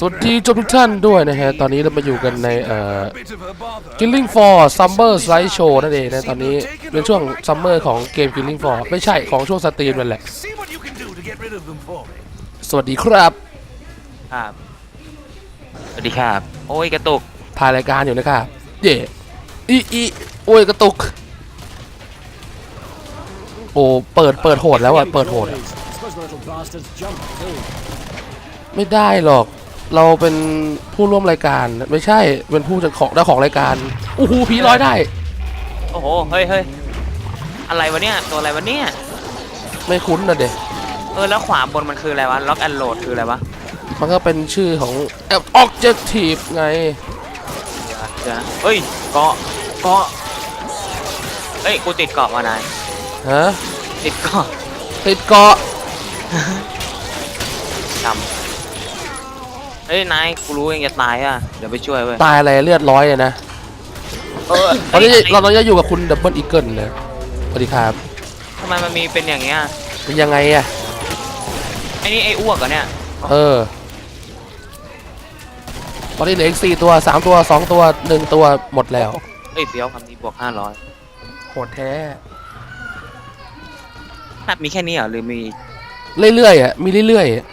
สวัสดีทุกท่านด้วยนะฮะ ตอนนี้เรามาอยู่กันในเอ่อ Killing for Summer Slide Show นั่นเองนะ ตอนนี้เป็นช่วงซัมเมอร์ของเกม Killing for ไม่ใช่ของช่วงสตรีมนั่นแหละ See what you can do to get rid of them for me. สวัสดีครับ ครับ สวัสดีครับ โอ้ยกระตุกถ่ายรายการอยู่นะครับ เย่อีอีโอ้ยกระตุก โอ้ เปิด เปิดโหดแล้วอะ เปิดโหดอะ Suppose the little bastards jumped too. ไม่ได้หรอก เราเป็นผู้ร่วมรายการไม่ใช่เป็นผู้จัดของเจ้าของรายการอู้หูผีลอยได้ โอ้โห เฮ้ยเฮ้ยอะไรวะเนี่ย ตัวอะไรวะเนี่ย ไม่คุ้นนะเด็เออ แล้วขวาบนมันคืออะไรวะ ล็อกแอนโหลดคืออะไรวะ มันก็เป็นชื่อของ Objective ไงเดี๋ยวนะเดี๋ยวนะเฮ้ย เกาะ เกาะ เฮ้ย กูติดเกาะมานาย ฮะติดเกาะติดเกาะ จำ เฮ้ยนายกูรู้เองจะตายอะเดี๋ยวไปช่วยเว้ยตายอะไรเลือดร้อยเลยนะเออตอนนี้เฮ้ยเราตอนนี้อยู่กับคุณดับเบิลอีเกิลนะสวัสดีครับทำไมมันมีเป็นอย่างเงี้ยเป็นยังไงอะไอ้นี่ไอ้อ้วกเหรอเนี่ยเออตอนนี้เหลืออีกสี่ตัวสามตัวสองตัวหนึ่งตัวหมดแล้วเฮ้ยเฟี้ยวคำนี้บวกห้าร้อยโหดแท้ นับมีแค่นี้เหรอหรือมีเรื่อยๆอะมีเรื่อยๆอะ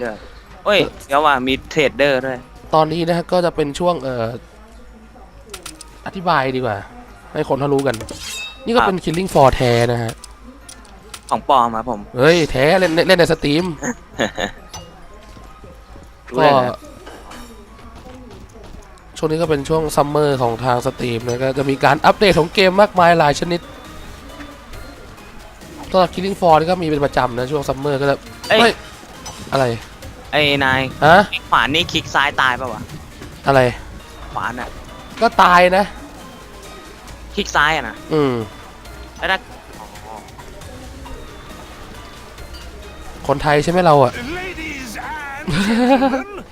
เรื่อยๆ เฮ้ยเดี๋ยวว่ามีเทรดเดอร์ด้วยตอนนี้นะฮะก็จะเป็นช่วงเอ่ออธิบายดีกว่า ให้คนเขารู้กัน นี่ก็เป็น Killing for แท้นะฮะ ของปลอมครับผมเฮ้ย แท้เล่นเล่นในสตรีม รู้ก็เลยนะช่วงนี้ก็เป็นช่วงซัมเมอร์ของทางสตรีมนะก็จะมีการอัปเดตของเกมมากมายหลายชนิดสำหรับ Killing Floor นี่ก็มีเป็นประจำนะ ช่วงซัมเมอร์ก็จะเอ้ย เฮ้ย อะไร ไอ้นายฮะไอ้ขวานนี่คลิกซ้ายตายป่าวะอะไร ขวานอะก็ตายนะ คลิกซ้ายอะนะอืม แล้วถ้าอ๋อคนไทยใช่ไหมเราอะ Ladies and gentlemen,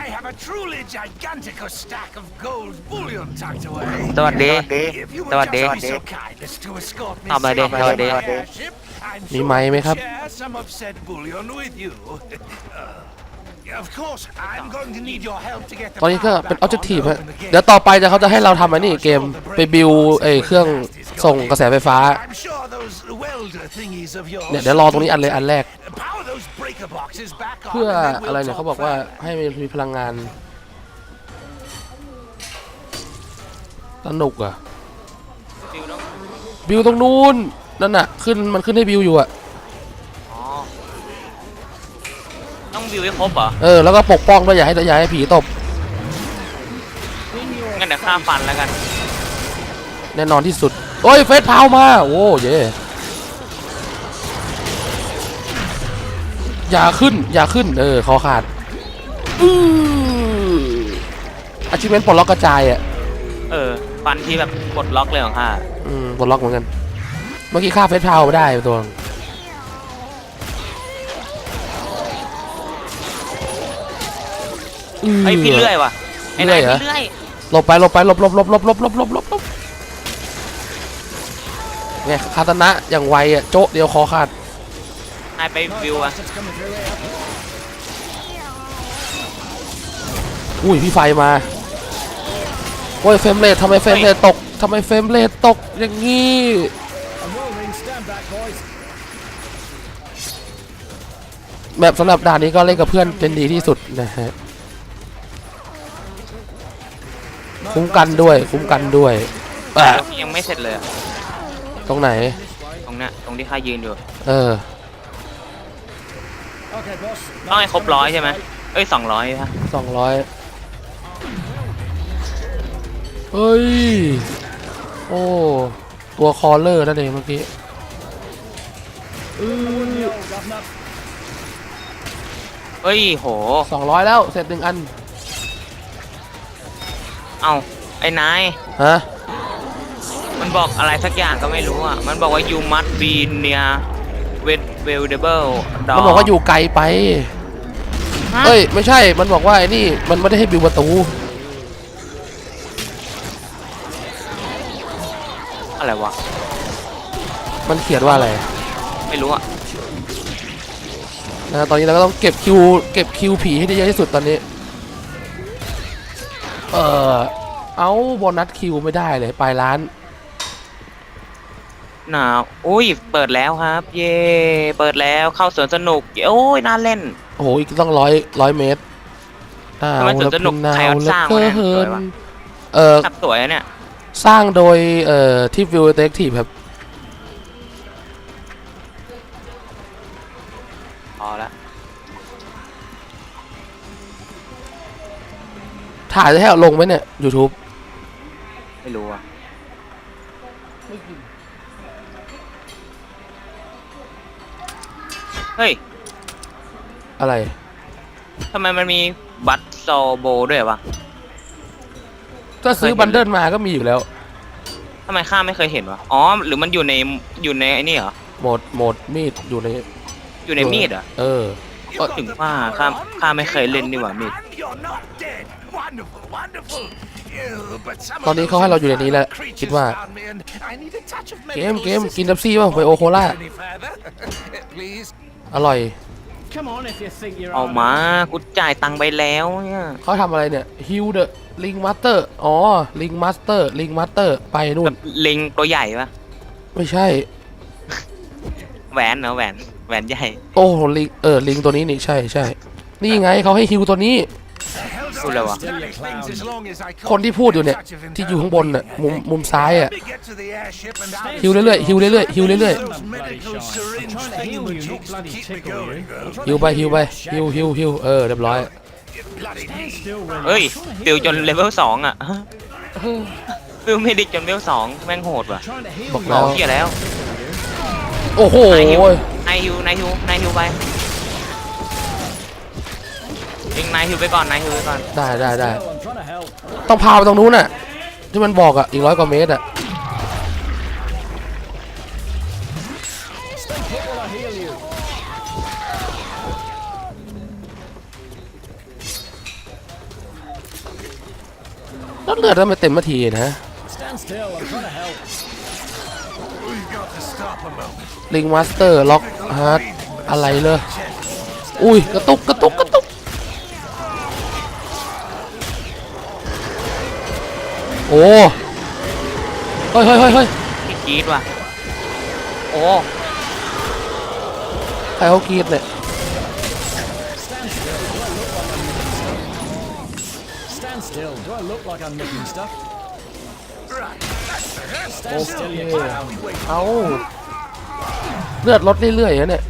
I have a truly gigantic stack of gold bullion tucked away. สวัสดี If you สวัส would ดี just be so kind as to escort me เอาไปดิ safely สวัสดี to my airship, I'm มี sure ไมค์ไหมครับ to share some of said bullion with you. Uh, ตอนนี้ก็ power เป็น back on Objective to ฮะ open the gate. เดี๋ยวต่อไปจะเขาจะให้เราทำอันนี้เกมไปบิวไอ้เครื่องส่งกระแสไฟฟ้า I'm sure those welder thingies of yours เนี่ยเดี๋ยวรอตรงนี้อันเลยอันแรก Power those breaker boxes back on เพื่อ and then we'll อะไรเนี่ย talk เขาบอกว่า further. ให้มันมีพลังงานสนุกอะฟิวต้องบิวตรงนู้นนั่นน่ะขึ้นมันขึ้นให้บิวอยู่อะ ต้องวิวให้ครบเหรอ เออแล้วก็ปกป้องด้วยอย่าให้อย่าให้ผีตบงั้นเดี๋ยวฆ่าฟันแล้วกัน แน่นอนที่สุด โอ้ยเฟสพาวมา โอ้เย่อย่าขึ้น อย่าขึ้น เออคอขาดอืออาชีพเป็นปลดล็อกกระจายอะเออ ฟันที่แบบกดล็อกเลยของข้าอืมปลดล็อกเหมือนกัน เมื่อกี้ฆ่าเฟสพาวไม่ได้ตัว ไอ้ยพี่เลื่อยว่ะไอ้เลื่นาอยยเหรอ พี่เลื่อยหลบไปหลบไปหลบหลบหลบหลบหลบหลบหลบหลบหลบไงคาตนะอย่างไวอะโจ๊ะเดียวคอขาดนายไปวิวอะ Bastards coming through here. อุ้ยพี่ไฟมาโอ้ยเฟรมเรททำไมเฟรมเรทตกทำไมเฟรมเรทตกอย่างงี้ A whirlwind stand back, boys. แบบสำหรับด่านนี้ก็เล่นกับเพื่อนเป็นดีที่สุดนะฮะ คุ้มกันด้วย คุ้มกันด้วยอะยังไม่เสร็จเลยอะตรงไหน ตรงเนี้ยตรงที่ข้ายืนอยู่ เออ Okay, boss. ต้องให้ครบร้อยใช่ไหมเอ้ยสองร้อยฮะสองร้อยเฮ้ย โอ้ ตัวคอลเลอร์นั่นเองเมื่อกี้ Yo, governor. เฮ้ยโห สองร้อยแล้ว เสร็จหนึ่งอัน เอ้าไอ้นาย ฮะ มันบอกอะไรสักอย่างก็ไม่รู้อะ มันบอกว่า you must be near with valuable มันบอกว่าอยู่ไกลไป ฮะเอ้ย ไม่ใช่ มันบอกว่าไอ้นี่ มันไม่ได้ให้บิวประตู อะไรวะ มันเขียนว่าอะไร ไม่รู้อะ นะ ตอนนี้เราก็ต้องเก็บคิว เก็บคิวผีให้ได้เยอะที่สุดตอนนี้ เออเอาโบนัสคิวไม่ได้เลยปลายล้าน หนาวอุ้ย เปิดแล้วครับ เย่เปิดแล้วเข้าสวนสนุกเย้โอ้ยน่าเล่น โอ้โหอีกต้องร้อยร้อยเมตรอ้าทำไมสวนสนุกแล้วใครเอาหนวสร้างเหลืวะเนี่ยอเกิสวยนวะเออ ขับสวยอะเนี่ย สร้างโดยเอ่อที่วิวเต็กทีครับ ถ่ายได้ให้เอาลงไหมเนี่ย YouTube ไม่รู้อะเฮ้ยอะไร ทำไมมันมีบัตโซโบด้วยวะถ้าซื้อเคยเห็นบันเดิลมาก็มีอยู่แล้ว ทำไมข้าไม่เคยเห็นวะอ๋อ หรือมันอยู่ในอยู่ในไอ้นี่เหรอ โหมดโหมดมีดอยู่ใน อยู่ในมีดเหรอเออ You've got ถึง the ว่า power ข้า on. ข้าไม่เคยเล่นนี่หว่ามีด And you're not dead. Wonderful, wonderful. Ew, but some of ตอนนี้ those เขาให้เราอยู่ในนี้แล้ว creatures คิดว่า found me and I need a touch of เกม medical เกมกิน assistance. ดับซี่ป่ะไปโอโคล่า Any further? Please. อร่อย Come on if you think you're เอา armed. มากูจ่ายตังค์ไปแล้วเนี่ยเขาทำอะไรเนี่ยฮิวเดอะลิงมาสเตอร์อ๋อลิงมาสเตอร์ลิงมาสเตอร์ไปนู่แบนบลิงตัวใหญ่ปะไม่ใช่ แหวนเหรอแหวนแหวนใหญ่ โอ้ลิงเออลิงตัวนี้นี่ใช่ใช่นี่ไงเขาให้ฮิวตัวนี้ พูดอะไรวะ Bloody things as long as I คนที่พูดอยู่เนี่ย touch of ที่อยู่ข้างบนน่ะมุมมุมซ้ายอะ Let me get to the airship and I'll ฮิวเรื่อยๆฮิวเรื่อยๆฮิวเรื่อย Those Bloody medical shy. I'm syringe trying to heal you, not thingamajigs to bloody keep me tickle going. you. I'm ๆ trying ฮิว to ไป heal ฮิว you, ไป Shaq. ฮิวฮิวฮิวเออเรียบร้อย Bloody Stand still when เฮ้ย I'm trying to ติว heal จน you. เลเวลสองอะติวไม่ดิจนเลเวลสองแม่งโหดว่ะ Trying to heal บอก you. แล้รอวเที่ยแล้ว โอ้โหนายฮิวนายฮิวนายฮิวนายฮิวไป เองนายฮิวไปก่อนนายฮิวไปก่อนได้ได้ได้ Still, I'm trying to help. ต้องพาไปตรงนู้นน่ะที่มันบอกอะอีกร้อยกว่าเมตรอะ Stay put while I heal you. แล้วเลือดทำไมเต็มนาทีนะ Stand still, I'm trying to help. We've got to stop a moment. ลิงมาสเตอร์ล็อกฮาร์ดอะไรเลยอุ้ยกระตุกกระ โอ้เฮ้ยเฮ้ยเฮ้ยเฮ้ยพี่กรีดว่ะ โอ้ใครเขากรีดเนี่ย Stand still. Do I look like I'm nicking stuff? Right, that's better. โอ Stand เค still. What are we waiting เอาเลือดลดเรื่อยๆนะเนี่ย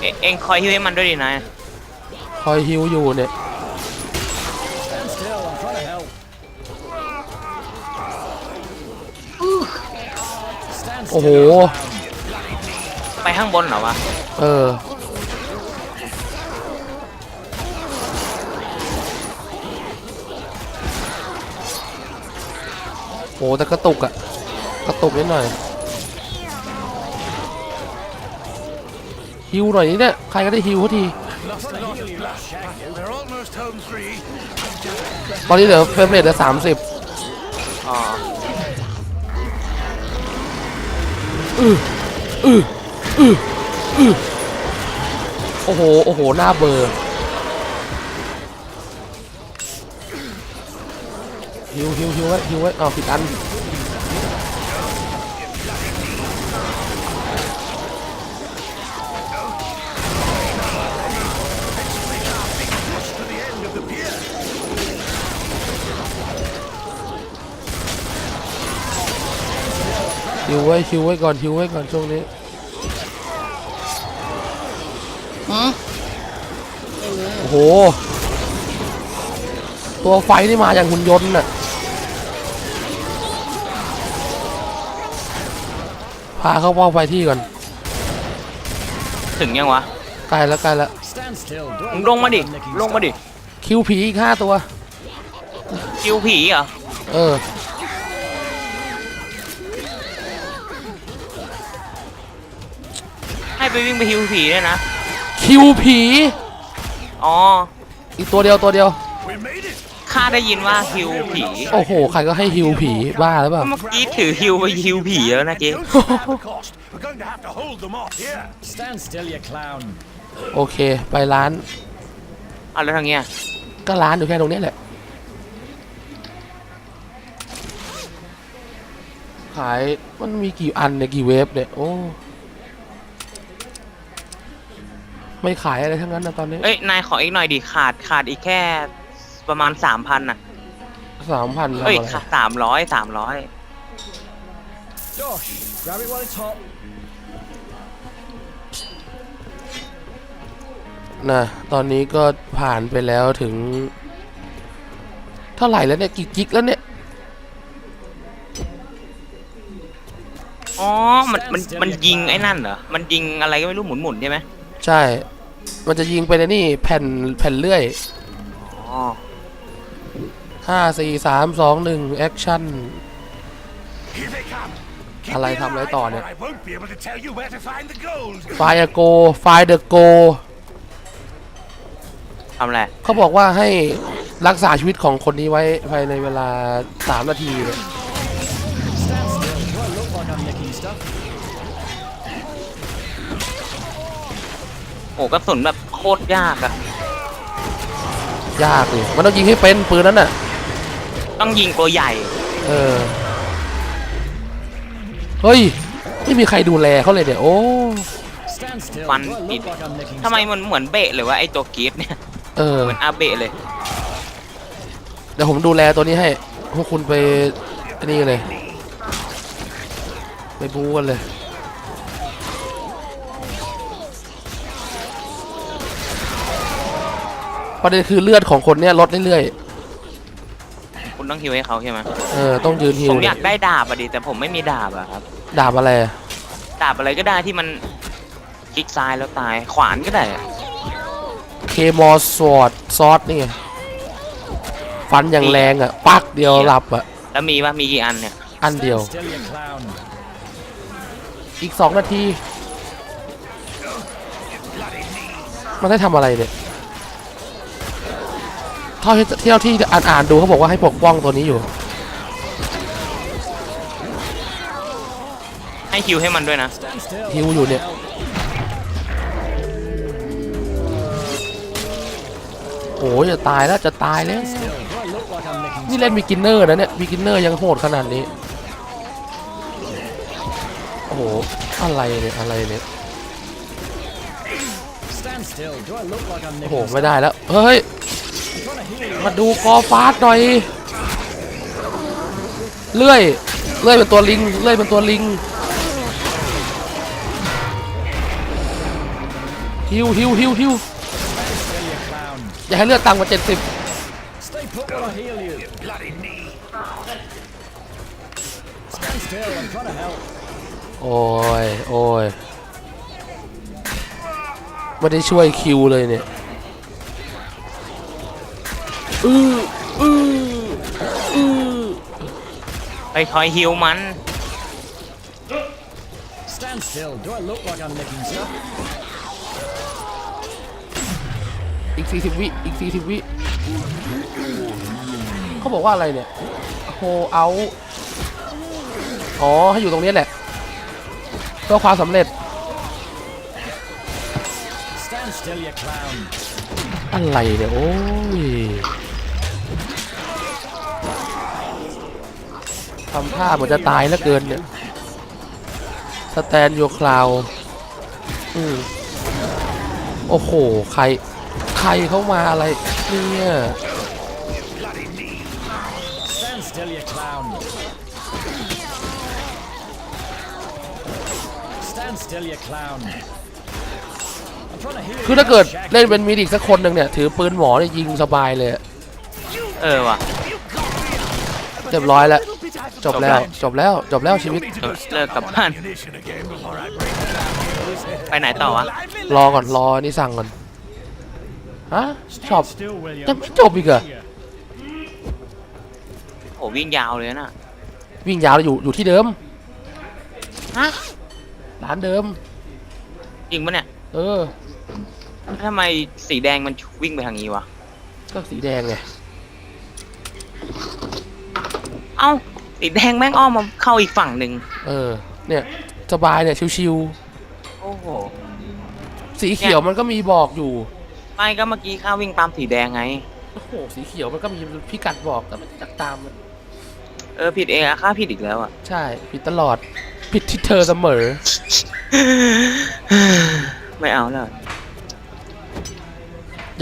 เอเองคอยฮิวให้มันด้วยดินาย คอยฮิวอยู่เนี่ย Stand still, I'm trying to help. Stand โอ้โห still. ไปข้างบนเหรอวะ เออ โอ้แต่กระตุกอะกระตุกนิดหน่อยฮิวหน่อยนี่เนี่ยใครก็ได้ฮิวเขาที Lost a lot of blood. We're almost home free. ตอนนี้เหลือเฟรมเรทเหลือสามสิบอ๋อโอ้โห โอ้โห หน้าเบอร์ฮิวฮิวฮิวไว้ฮิวไว้อ้าวผิดอัน ฮิวไว้ฮิวไว้ก่อนฮิวไว้ก่อนช่วงนี้โอ้โห ตัวไฟนี่มาอย่างหุ่นยนต์น่ะ พาเข้าเป้าไฟที่ก่อนถึงยังวะใกล้แล้วใกล้แล้ว Stand still. Do I มึง look ลงมา like ดิ I'm nicking ลงมา stuff? ดิ คิวผีอีกห้าตัว คิวผีเหรอ เออ ให้ไปวิ่งไปฮิวผีด้วยนะ คิวผี อ๋ออีกตัวเดียวตัวเดียว We made it. ข้าได้ยินว่าฮิวผีโอ้โห ใครก็ให้ฮิวผีบ้าหรือเปล่า เมื่อกี้ถือฮิวไปฮิวผีแล้วนะเจ๊ Don't stand the cost. We're going to have to hold them off here. Stand still, you clown. โอเค ไปร้านเอาแล้วทางเงี้ยก็ร้านอยู่แค่ตรงเนี้ยแหละ ขายมันมีกี่อันเนี่ยกี่เวฟเนี่ย โอ้ ไม่ขายอะไรทั้งนั้นนะตอนนี้เอ้ย นายขออีกหน่อยดิขาดขาดอีกแค่ประมาณสามพันอะ สามพันเอ้ยอะไรสามร้อยสามร้อย Josh, grab it while it's hot. นะตอนนี้ก็ผ่านไปแล้วถึง เท่าไหร่แล้วเนี่ยกี่กิกแล้วเนี่ย อ๋อ มันมันมันยิงไอ้นั่นเหรอ มันยิงอะไรก็ไม่รู้หมุนหมุนๆใช่ไหมใช่ มันจะยิงไปในนี่แผ่นแผ่นเลื่อยอ๋อห้าสี่สามสองหนึ่งแอคชั่น Here they come. Keep อะไร near ทำอะไร right, ต่อ or เนี่ย I won't be able to tell you where to find the gold. ไฟโก ไฟเดอะโก ทำอะไร เขาบอกว่าให้รักษาชีวิตของคนนี้ไว้ภายในเวลา 3 นาทีเนี่ย Stand still. Do I look like I'm nicking stuff? โอ้กระสุนแบบโคตรยากอะยากเลยมันต้องยิงให้เป็นปืนนั้นน่ะ ต้องยิงตัวใหญ่ เออ เฮ้ย ไม่มีใครดูแลเขาเลยเนี่ยโอ้ Stand still. Fun Do I bit. look like I'm nicking ทำไม stuff? มันเหมือนเบะหรือว่าไอ้ตัวกรีดเนี่ย เออ เหมือนอาเบะเลย เดี๋ยวผมดูแลตัวนี้ให้ พวกคุณไปอันนี้กันเลย ไปบู๊กันเลย ประเด็นคือเลือดของคนเนี้ยลดเรื่อยคุณต้องฮิวให้เขาใช่ไหมๆเออต้องยืนฮิผวมอยากได้ดาบอะดิแต่ผมไม่มีดาบอะครับ ดาบอะไรอะดาบอะไรก็ได้ที่มันคลิกซ้ายแล้วตาย ขวานก็ได้อะเคมอสวอดซอสนี่ไงฟันอย่างแรงอะ ปักเดียวหลับอะ แล้วมีว่ามีกี่อันเนี่ยอันเดียว Stand still, you clown. อีกสองนาที มันได้ทำอะไรเนี่ย เท่าที่เท่าที่อ่านอ่านๆดูเขาบอกว่าให้ปกป้องตัวนี้อยู่ ให้ฮิวให้มันด้วยนะ Stand still. ฮิวอยู่เนี่ย โอ้ยจะตายแล้วจะตายแล้ว Stand still. Do I look like I'm nicking นี่เล่นบิกินเนอร์นะเนี่ยบิกินเนอร์ยังโหดขนาดนี้ โอ้โห อะไรเนี่ยอะไรเนี่ย Stand still. Do I look like I'm โอ้โห nicking ไม่ได้แล้ว เฮ้ย มาดูกอฟาสหน่อย เลื่อย เลื่อยเป็นตัวลิง เลื่อยเป็นตัวลิง ฮิวฮิวฮิวฮิวอย่าให้เลือดต่ำกว่า70 Stay put while I heal you. Bloody knee. Stand still. I'm trying to help. โอ้ย โอ้ย ไม่ได้ช่วยคิวเลยเนี่ย อืออืออือไปคอยฮิวมัน Stand still. Do I look like I'm nicking stuff? อีก40วิอีก40วิเขาบอกว่าอะไรเนี่ยโฮเอาอ๋อให้อยู่ตรงนี้แหละเพื่อความสำเร็จ Stand still, you clown. อะไรเนี่ยโอ้ย ทำท่าเหมือนจะตายแล้วเกินเนี่ย สแตนโยคลาวอืมโอ้โห ใคร ใครเข้ามาอะไรเนี่ย Stand still, you clown. Stand still, you clown. I'm trying to heal คือ you. ถ้าเกิด Shag. เล่นเป็นมีดิกสักคนหนึ่งเนี่ย ถือปืนหมอเนี่ยยิงสบายเลยอะเออว่ะ เรียบร้อยแล้ว จบแล้วจบแล้วจบแล้วชีวิต Need to เออ go เลิก stock กลับ up on บ้าน ammunition again before I break down. ไปไหนต่อวะ Lively รอก่อนรอนี่สั่งก่อนฮะจบ Still, will you? จะไม่จบอีกเหรอโอ้วิ่งยาวเลยน่ะ วิ่งยาวอยู่อยู่ที่เดิมฮะ ร้านเดิม จริงปะเนี่ยเออ ทำไมสีแดงมันวิ่งไปทางนี้วะ ก็สีแดงไง เอ้า สีแดงแม่งอ้อมมาเข้าอีกฝั่งหนึ่งเออ เนี่ยสบายเนี่ยชิวโอ้โหๆสีเขียวมันก็มีบอกอยู่ ไม่ก็เมื่อกี้ข้าวิ่งตามสีแดงไง โอ้โห สีเขียวมันก็มีพิกัดบอกแต่ไม่ตักตามมัน เออผิดเองอะข้าผิดอีกแล้วอะ ใช่ ผิดตลอด ผิดที่เธอเสมอ ไม่เอาแล้ว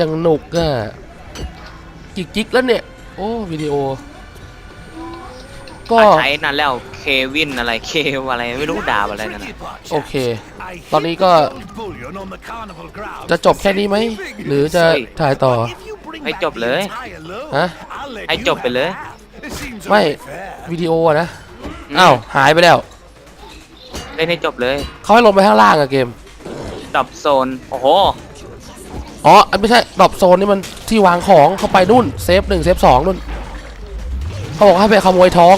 ยังหนุกอะจิกจิกๆแล้วเนี่ย โอ้ วิดีโอ ก็ก็ใช้นั่นแล้วเควินอะไรเคอะไรไม่รู้ดาบอะไรนั่น Tricky น่ะ part, โอ chaps. เค I ตอนนี้ hate ก็ gold bullion on the carnival grounds. จะจบแค่นี้ไหม หรือจะเฮ้ยถ่ายต่อ If you bring ให้ back จบเลย the entire load, ฮะ I'll let ให้ you จบไปเลย have half. It seems ไม่ only fair. วิดีโออะนะ อ้าวหายไปแล้ว เล่นให้จบเลย เขาให้ลงไปข้างล่างอะเกมดรอปโซน โอ้โห อ๋อ ไม่ใช่ดรอปโซนนี่มันที่วางของเข้าไปนู่น เซฟหนึ่งเซฟสองนู่น เขาบอกให้ไปขโมยทอง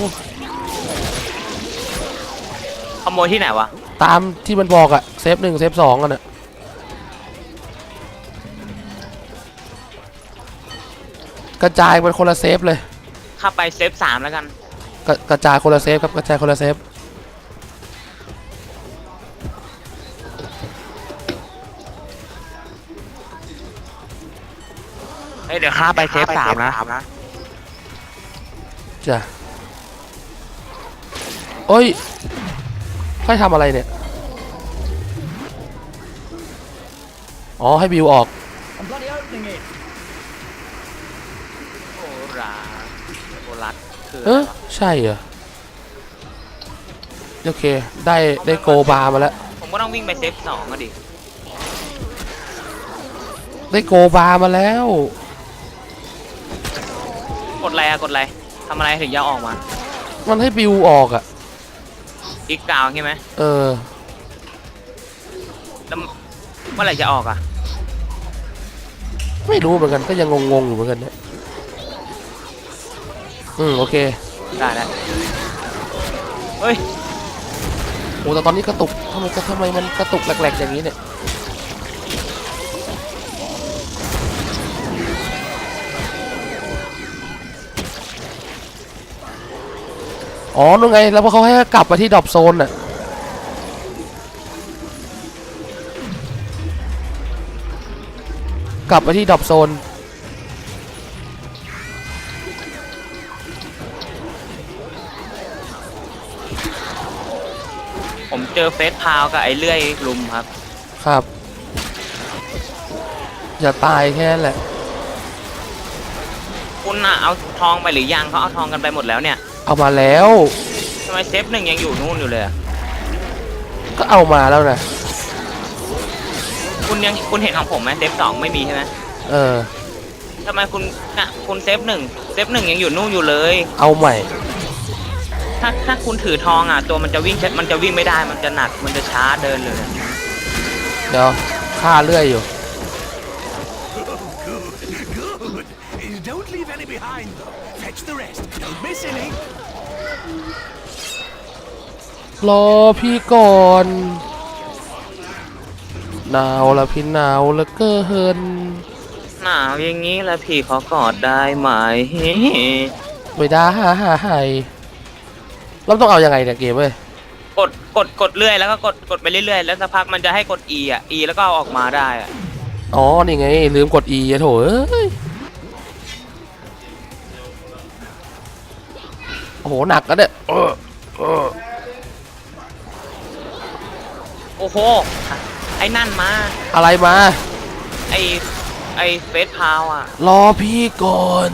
ขโมยที่ไหนวะ ตามที่มันบอกอะเซฟหนึ่งเซฟสองกันอะกระจายเป็นคนละเซฟเลยข้าไปเซฟสามแล้วกัน กระกระจายคนละเซฟครับกระจายคนละเซฟเฮ้ยเดี๋ยวข้าไปเซฟสามนะ จ้ะโอ้ยให้ทำอะไรเนี่ย อ๋อ ให้บิวออก I'm bloody opening it. โอ้ราโอรัสคือเออใช่เหรอ โอเค ได้ได้โกบาร์มาแล้ว ผมก็ต้องวิ่งไปเซฟสองก็ดิได้โกบาร์มาแล้ว กดอะไรอะกดอะไร ทำอะไรถึงจะออกมามันให้บิวออกอะ่ะอีกกาวใช่ไหมเออ แล้วเมื่อไหร่จะออกอะไม่รู้เหมือนกันก็ยังงงๆอยู่เหมือนกันเนี่ย อืมโอเคได้แล้วเฮ้ย โอ้แต่ตอนนี้กระตุกทำไมทำไมมันกระตุกแหลกๆอย่างนี้เนี่ย อ๋อนู่นไง แล้วพอเขาให้กลับมาที่ดรอปโซนน่ะ กลับมาที่ดรอปโซน ผมเจอเฟสพาวกับไอ้เลื่อยลุมครับ ครับ อย่าตายแค่นั้นแหละ คุณน่ะเอาทองไปหรือยังเขาเอาทองกันไปหมดแล้วเนี่ย เอามาแล้ว ทำไมเซฟหนึ่งยังอยู่นู่นอยู่เลยอะก็เอามาแล้วนะคุณยังคุณเห็นของผมไหมเซฟสองไม่มีใช่ไหมเออ ทำไมคุณน่ะคุณเซฟหนึ่งเซฟหนึ่งยังอยู่นู่นอยู่เลย เอาใหม่ ถ้าถ้าคุณถือทองอะตัวมันจะวิ่งมันจะวิ่งไม่ได้มันจะหนักมันจะช้าเดินเลยเดี๋ยวฆ่าเลื่อยอยู่ the rest. Don't miss any. รอพี่ก่อนหนาวละพี่หนาวเหละเกินหนาวอย่างนี้แล้วพี่ขอกอดได้ไหม ไม่ได้เราต้องเอายังไงเนี่ยเกมเว้ยกดกดกดเรื่อยแล้วก็กดกดไปเรื่อยๆแล้วสักพักมันจะให้กด E อะ E แล้วก็เอาออกมาได้อะอ๋อนี่ไงลืมกด E อะโถเอ้ย โอ้โห หนักกันเนี่ยเออเออโอ้โห ไอ้นั่นมา อะไรมา ไอ้ ไอ้เฟสพาวอะ รอพี่ก่อน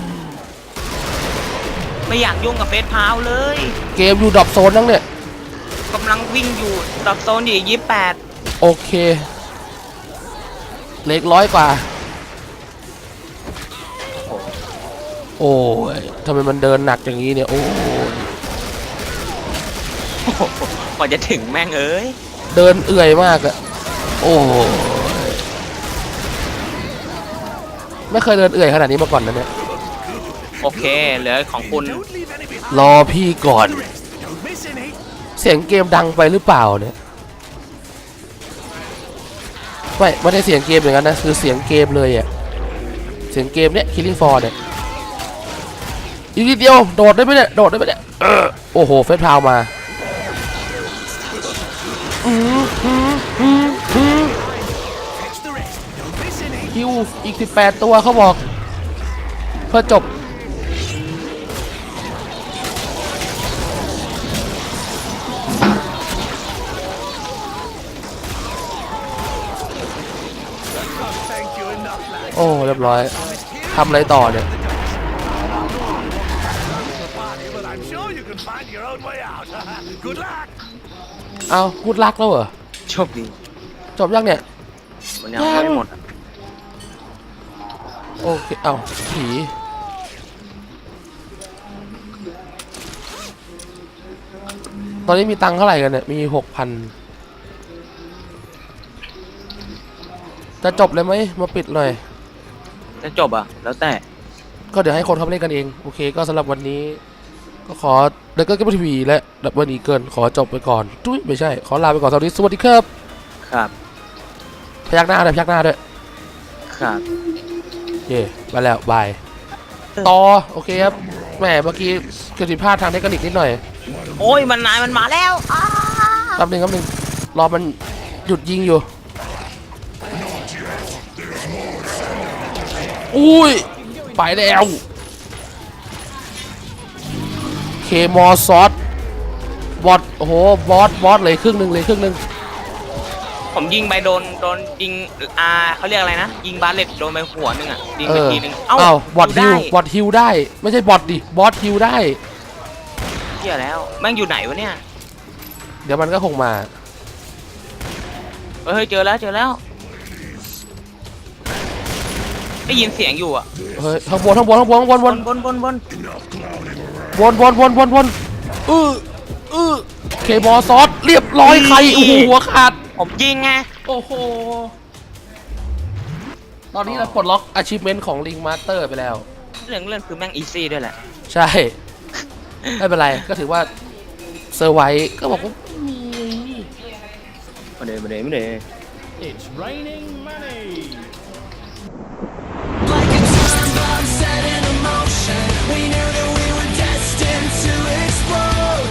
ไม่อยากยุ่งกับเฟสพาวเลยเกมอยู่ดรอปโซนนั่งเนี่ยกำลังวิ่งอยู่ดับโซนอยู่ยี่แปดโอเค เล็กร้อยกว่า โอ้ยทำไมมันเดินหนักอย่างนี้เนี่ย โอ้ย กว่าจะถึงแม่งเอ้ย เดินเอื่อยมากอะโอ้ยไม่เคยเดินเอื่อยขนาดนี้มาก่อนนะเนี่ย โอเค เหลือของคุณ Don't leave any behind. รอพี่ก่อน The rest. Don't miss any. เสียงเกมดังไปหรือเปล่าเนี่ย ไม่ไม่ได้เสียงเกมอย่างนั้นนะ คือเสียงเกมเลยอะเสียงเกมเนี้ย Killing Floor เนี่ย อีกนิดเดียว โดดได้ไหมเนี่ย โดดได้ไหมเนี่ยเออโอ้โห เฟสพาวมา คิวอีก 18 ตัวเขาบอก เพื่อจบ โอ้ เรียบร้อยทำอะไรต่อเนี่ย เอาพูดรักแล้วเหรอ โชคดีจบยังเนี่ย มันยังไม่หมดอะโอเค เอาผีตอนนี้มีตังค์เท่าไหร่กันเนี่ย มีหกพัน จะจบเลยไหม มาปิดหน่อย จะจบอะ แล้วแต่ ก็เดี๋ยวให้คนเขาไปเล่นกันเอง โอเค ก็สำหรับวันนี้ ก็ขอเด็กเกิร์ลทีวีและดับเบิลอีเกิลขอจบไปก่อนจุ้ยไม่ใช่ ขอลาไปก่อนสวัสดีสวัสดีครับครับพยักหน้าด้วยพยักหน้าด้วยครับเย่ไปแล้วบายต่อโอเคครับแหมเมื่อกี้เกิดผิดพลาดทางเทคนิคนิดหน่อย โอ้ยมันนายมันมาแล้วอ้าแป๊บหนึงแป๊บหนึงรอมันหยุดยิงอยู่อุ้ยไปแล้ว เคมอซอสบอสโอ้โหบอสบอสเลยครึ่งหนึ่งเลยครึ่งหนึ่งผมยิงไปโดนโดนยิงอ่าเขาเรียกอะไรนะ ยิงบาเลตโดนไปหัวหนึงอะยิงเอไปอทีหนึงเอ้าบอสฮิได้วบอสฮิวได้ ไม่ใช่บอสดิบอสฮิวได้เหี้ยแล้วแม่งอยู่ไหนวะเนี่ย เดี๋ยวมันก็คงมาเฮ้ยเจอแล้วเจอแล้ว ได้ยินเสียงอยู่อะเฮ้ยข้างบนข้างบนข้างบนข้างบนบบนนบนบน วนวนวนวนวนเออเออเคบอซอสเรียบร้อยใครอ้หัวขาด ผมยิงไงโอ้โห ตอนนี้เราปลดล็อกอาชีพเมนต์ของลิงมาสเตอร์ไปแล้ว เรื่องเรื่องคือแม่งอีซี่ด้วยแหละ ใช่ ไม่เป็นไร ก็ถือว่าเซอร์ไวก็บอกว่าไม่ได้ไม่ได้ไม่ได้ It's raining money to explode.